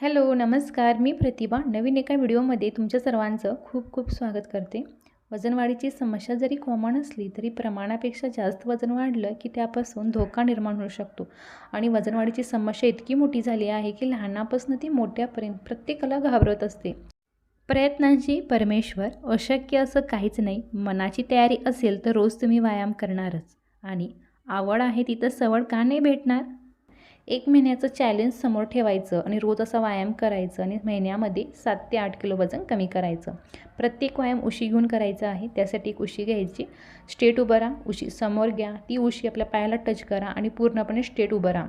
Hello नमस्कार. मी प्रतिभा. नवीन एका व्हिडिओमध्ये तुमच्या सर्वांचं खूप खूप स्वागत करते. वजनवाढीची समस्या जरी कॉमन असली तरी प्रमाणापेक्षा जास्त वजन वाढलं की त्यापासून धोका निर्माण होऊ शकतो. आणि वजनवाढीची समस्या इतकी मोठी झाली आहे की लहानापासून ती मोठ्यापर्यंत प्रत्येकाला घाबरत असते. प्रयत्नांची परमेश्वर अशक्य असं काहीच नाही. मनाची तयारी असेल तर रोज तुम्ही व्यायाम करणारच. आणि आवड आहे तिथं सवड का नाही भेटणार? एक महिन्याचं चॅलेंज समोर ठेवायचं आणि रोज असा व्यायाम करायचं आणि महिन्यामध्ये सात ते आठ किलो वजन कमी करायचं. प्रत्येक व्यायाम उशी घेऊन करायचा आहे त्यासाठी एक उशी घ्यायची. स्ट्रेट उभं राहा उशी समोर घ्या. ती उशी आपल्या पायाला टच करा आणि पूर्णपणे स्ट्रेट उभं राहा.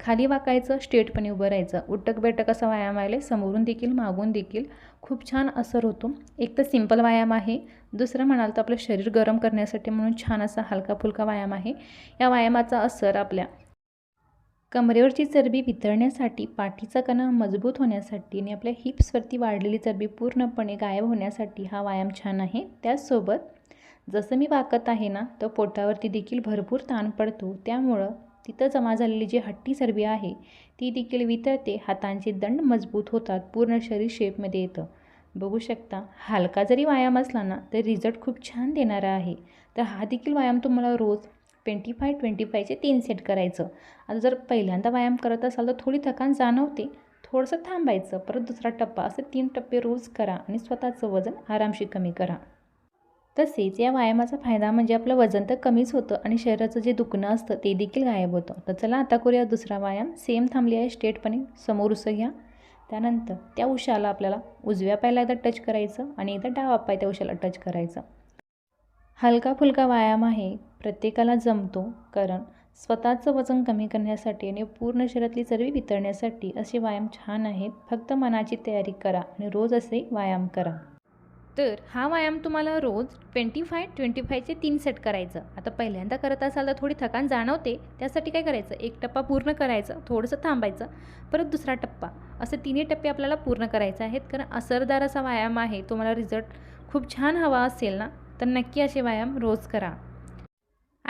खाली वाकायचं स्ट्रेटपणे उभं राहायचं. उटक बैठक असा व्यायाम आले समोरून देखील मागून देखील. खूप छान असर होतो. एक तर सिंपल व्यायाम आहे. दुसरं म्हणाल तर आपलं शरीर गरम करण्यासाठी म्हणून छान असा हलका फुलका व्यायाम आहे. या व्यायामाचा असर आपल्या कमरेवरची चरबी वितळण्यासाठी पाठीचा कणा मजबूत होण्यासाठी आणि आपल्या हिप्सवरती वाढलेली चरबी पूर्णपणे गायब होण्यासाठी हा व्यायाम छान आहे. त्याचसोबत जसं मी वाकत आहे ना तर पोटावरती देखील भरपूर ताण पडतो. त्यामुळं तिथं जमा झालेली जी हट्टी चरबी आहे ती देखील वितळते. हातांचे दंड मजबूत होतात पूर्ण शरीर शेपमध्ये येतं. बघू शकता हलका जरी व्यायाम असला ना तर रिझल्ट खूप छान देणारा आहे. तर हा देखील व्यायाम तुम्हाला रोज ट्वेंटी फाय ट्वेंटी फायचे तीन सेट करायचं. आता जर पहिल्यांदा व्यायाम करत असाल तर थोडी थकान जाणवते. थोडंसं थांबायचं परत दुसरा टप्पा असे तीन टप्पे रोज करा आणि स्वतःचं वजन आरामशी कमी करा. तसेच या व्यायामाचा फायदा म्हणजे आपलं वजन तर कमीच होतं आणि शरीराचं जे दुखणं असतं ते देखील गायब होतं. तर चला आता करूया दुसरा व्यायाम. सेम थांबली आहे स्टेटपणे समोर उसं घ्या. त्यानंतर त्या उशाला आपल्याला उजव्या पायाला एकदा टच करायचं आणि एकदा डावा पाय त्या उशाला टच करायचं. हलका फुलका व्यायाम आहे. प्रत्येकाला जमतो कारण स्वतःचं वजन कमी करण्यासाठी आणि पूर्ण शरीरातली चरबी वितळण्यासाठी असे व्यायाम छान आहेत. फक्त मनाची तयारी करा आणि रोज असे व्यायाम करा. तर हा व्यायाम तुम्हाला रोज ट्वेंटी फाय ट्वेंटी फायचे तीन सेट करायचं. आता पहिल्यांदा करत असाल तर थोडी थकान जाणवते. त्यासाठी काय करायचं? एक टप्पा पूर्ण करायचं थोडंसं थांबायचं. परत दुसरा टप्पा. असे तिन्ही टप्पे आपल्याला पूर्ण करायचे आहेत कारण असरदार असा व्यायाम आहे. तुम्हाला रिझल्ट खूप छान हवा असेल ना? तर नक्की असे व्यायाम रोज करा.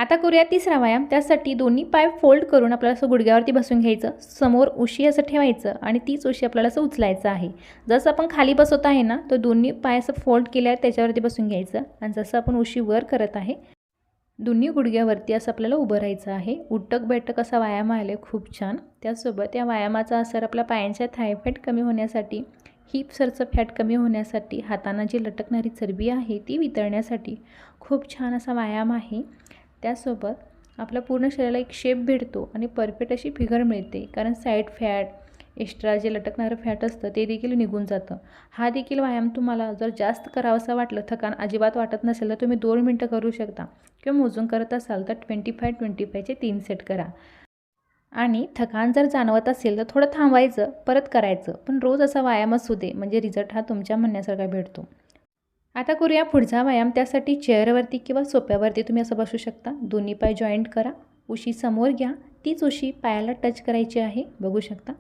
आता करूया तिसरा व्यायाम. त्यासाठी दोन्ही पाय फोल्ड करून आपल्याला असं गुडघ्यावरती बसून घ्यायचं. समोर उशी असं ठेवायचं आणि तीच उशी आपल्याला असं उचलायचं आहे. जसं आपण खाली बसवत आहे ना तर दोन्ही पाय असं फोल्ड केल्यावर त्याच्यावरती बसून घ्यायचं. आणि जसं आपण उशी वर करत आहे दोन्ही गुडघ्यावरती असं आपल्याला उभं राहायचं आहे. उटक बैठक असा व्यायाम आले खूप छान. त्यासोबत या व्यायामाचा असर आपल्या पायांच्या थायफॅट कमी होण्यासाठी हिपसरचं फॅट कमी होण्यासाठी हातांना जी लटकणारी चरबी आहे ती वितळण्यासाठी खूप छान असा व्यायाम आहे. त्यासोबत आपल्या पूर्ण शरीराला एक शेप भेटतो आणि परफेक्ट अशी फिगर मिळते. कारण साईड फॅट एक्स्ट्रा जे लटकणारं फॅट असतं ते देखील निघून जातं. हा देखील व्यायाम तुम्हाला जर जास्त करावासा वाटलं थकान अजिबात वाटत नसेल तर तुम्ही दोन मिनटं करू शकता. किंवा मोजून करत असाल तर ट्वेंटी फाय ट्वेंटी फायचे तीन सेट करा. आणि थकान जर जाणवत असेल तर थोडं थांबायचं परत करायचं. पण रोज असा व्यायाम असू दे. म्हणजे रिझल्ट हा तुमच्या म्हणण्यासारखा भेटतो आता करूया पुढचा व्यायाम. त्यासाठी चेअरवरती किंवा सोप्यावरती तुम्ही असं बसू शकता. दोन्ही पाय जॉईंट करा. उशी समोर घ्या. तीच उशी पायाला टच करायची आहे. बघू शकता.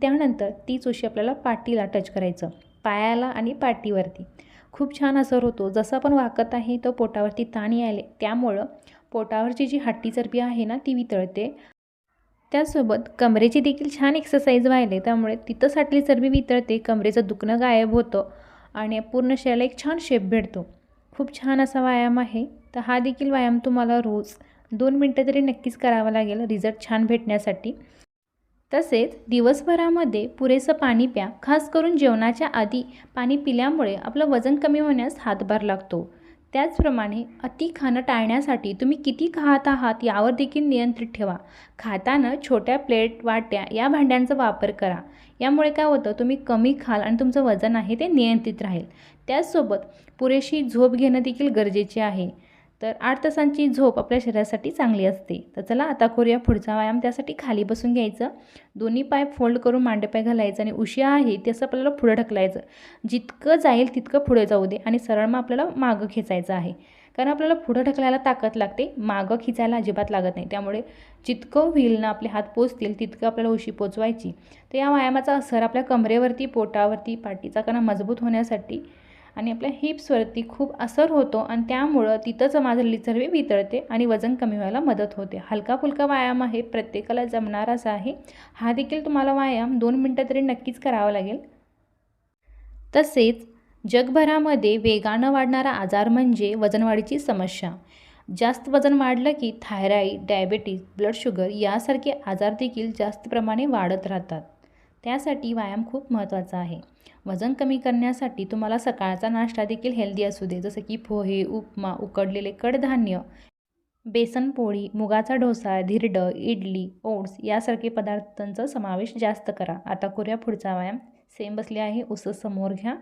त्यानंतर तीच उशी आपल्याला पाठीला टच करायचं. पायाला आणि पाठीवरती. खूप छान असर होतो. जसं आपण वाकत आहे तर पोटावरती ताण यायले. त्यामुळं पोटावरची जी हट्टी चरबी आहे ना ती वितळते. त्यासोबत कमरेची देखील छान एक्सरसाइज व्हायले. त्यामुळे तिथं साठली चरबी वितळते. कमरेचं दुखणं गायब होतं. आणि पूर्ण शरीराला एक छान शेप भेटतो. खूप छान असा व्यायाम आहे. तर हा देखील व्यायाम तुम्हाला रोज दोन मिनटं तरी नक्कीच करावा लागेल रिझल्ट छान भेटण्यासाठी. तसेच दिवसभरामध्ये पुरेसं पाणी प्या. खास करून जेवणाच्या आधी पाणी पिल्यामुळे आपलं वजन कमी होण्यास हातभार लागतो. त्याचप्रमाणे अति खाणं टाळण्यासाठी तुम्ही किती खात आहात यावर देखील नियंत्रित ठेवा. खाताना छोट्या प्लेट वाट्या या भांड्यांचा वापर करा. यामुळे काय होतं तुम्ही कमी खाल आणि तुमचं वजन आहे ते नियंत्रित राहील. त्याचसोबत पुरेशी झोप घेणं देखील गरजेचे आहे. तर आठ तासांची झोप आपल्या शरीरासाठी चांगली असते. तर चला आता करूया पुढचा व्यायाम. त्यासाठी खाली बसून घ्यायचं. दोन्ही पाय फोल्ड करून मांडेपाय घालायचं आणि उशी आहे ते असं आपल्याला पुढं ढकलायचं. जितकं जाईल तितकं पुढे जाऊ दे आणि सरळ मग आपल्याला मागं खेचायचं आहे. कारण आपल्याला पुढं ढकलायला ताकद लागते. मागं खिचायला अजिबात लागत नाही. त्यामुळे जितकं होईल ना आपले हात पोचतील तितकं आपल्याला उशी पोचवायची. तर या व्यायामाचा असर आपल्या कमरेवरती पोटावरती पाठीचा कणा मजबूत होण्यासाठी आणि आपल्या हिप्सवरती खूप असर होतो आणि त्यामुळं तिथंच माझं चरबी वितळते आणि वजन कमी व्हायला मदत होते. हलका फुलका व्यायाम आहे प्रत्येकाला जमणाराच आहे. हा देखील तुम्हाला व्यायाम दोन मिनटं तरी नक्कीच करावा लागेल. तसेच जगभरामध्ये वेगानं वाढणारा आजार म्हणजे वजनवाढीची समस्या. जास्त वजन वाढलं की थायरॉईड डायबेटीज ब्लड शुगर यासारखे आजार देखील जास्त प्रमाणे वाढत राहतात. त्यासाठी व्यायाम खूप महत्त्वाचा आहे. वजन कमी करण्यासाठी तुम्हाला सकाळचा नाश्ता देखील हेल्दी असू दे जसं की पोहे उपमा उकडलेले कडधान्य बेसन पोळी मुगाचा डोसा धिरडं इडली ओट्स यासारखे पदार्थांचा समावेश जास्त करा. आता करूया पुढचा व्यायाम. सेम बसले आहे उसं समोर घ्या.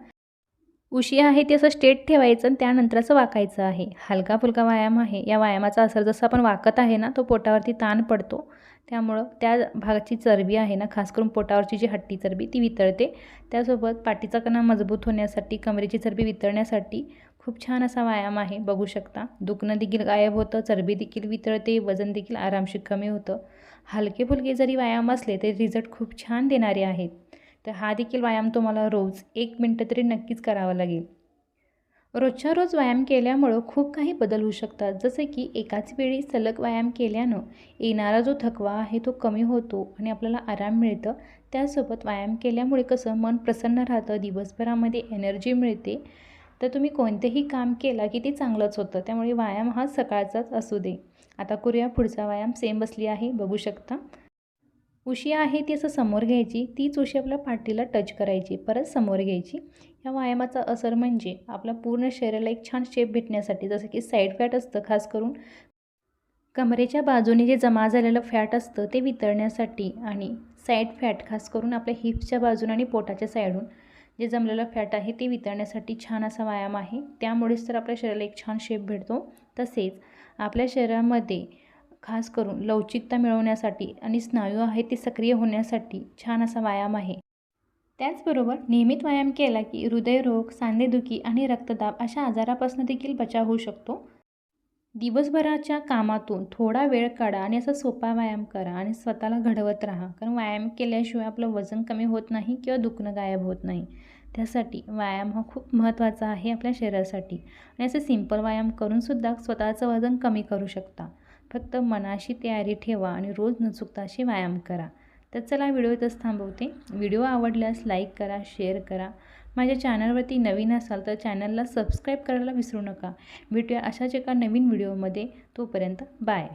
उशी आहे ते असं स्ट्रेट ठेवायचं आणि त्यानंतर असं वाकायचं आहे. हलका फुलका व्यायाम आहे. या व्यायामाचा असर जसं आपण वाकत आहे ना तो पोटावरती ताण पडतो. त्यामुळं त्या भागाची चरबी आहे ना खास करून पोटावरची जी हट्टी चरबी ती वितळते. त्यासोबत पाठीचा कणा मजबूत होण्यासाठी कमरेची चरबी वितळण्यासाठी खूप छान असा व्यायाम आहे. बघू शकता. दुखणं देखील गायब होतं चरबी देखील वितळते वजन देखील आरामशीर कमी होतं. हलके फुलके जरी व्यायाम असले तरी रिझल्ट खूप छान देणारे आहेत. तर हा देखील व्यायाम तुम्हाला रोज एक मिनटं तरी नक्कीच करावा लागेल. रोजच्या रोज व्यायाम केल्यामुळं खूप काही बदल होऊ शकतात. जसे की एकाच वेळी सलग व्यायाम केल्यानं येणारा जो थकवा आहे तो कमी होतो आणि आपल्याला आराम मिळतं. त्यासोबत व्यायाम केल्यामुळे कसं मन प्रसन्न राहतं दिवसभरामध्ये एनर्जी मिळते. तर तुम्ही कोणतेही काम केला की ते चांगलंच होतं. त्यामुळे व्यायाम हा सकाळचाच असू दे. आता करूया पुढचा व्यायाम. सेम बसली आहे. बघू शकता. उशी आहे ती असं समोर घ्यायची तीच उशी आपल्या पाठीला टच करायची परत समोर घ्यायची. ह्या व्यायामाचा असर म्हणजे आपल्या पूर्ण शरीराला एक छान शेप भेटण्यासाठी जसं की साईड फॅट असतं खास करून. कमरेच्या बाजूने जे जमा झालेलं फॅट असतं ते वितळण्यासाठी आणि साईड फॅट खास करून आपल्या हिप्सच्या बाजूने आणि पोटाच्या साईडून जे जमलेलं फॅट आहे ते वितळण्यासाठी छान असा व्यायाम आहे. त्यामुळेच तर आपल्या शरीराला एक छान शेप भेटतो. तसेच आपल्या शरीरामध्ये खास करून लवचिकता मिळवण्यासाठी आणि स्नायू आहे ते सक्रिय होण्यासाठी छान असा व्यायाम आहे. त्याचबरोबर नियमित व्यायाम केला की हृदयरोग सांधेदुखी आणि रक्तदाब अशा आजारापासून देखील बचाव होऊ शकतो. दिवसभराच्या कामातून थोडा वेळ काढा आणि असा सोपा व्यायाम करा आणि स्वतःला घडवत राहा. कारण व्यायाम केल्याशिवाय आपलं वजन कमी होत नाही किंवा दुखणं गायब होत नाही. त्यासाठी व्यायाम हा खूप महत्त्वाचा आहे आपल्या शरीरासाठी. आणि असे सिंपल व्यायाम करूनसुद्धा स्वतःचं वजन कमी करू शकता. फक्त मनाशी तयारी ठेवा आणि रोज न चुकता अशी व्यायाम करा. तर चला व्हिडिओ इथंच थांबवते. व्हिडिओ आवडल्यास लाईक करा शेअर करा. माझ्या चॅनलवरती नवीन असाल तर चॅनलला सबस्क्राईब करायला विसरू नका. भेटूया अशाच एका नवीन व्हिडिओमध्ये. तोपर्यंत बाय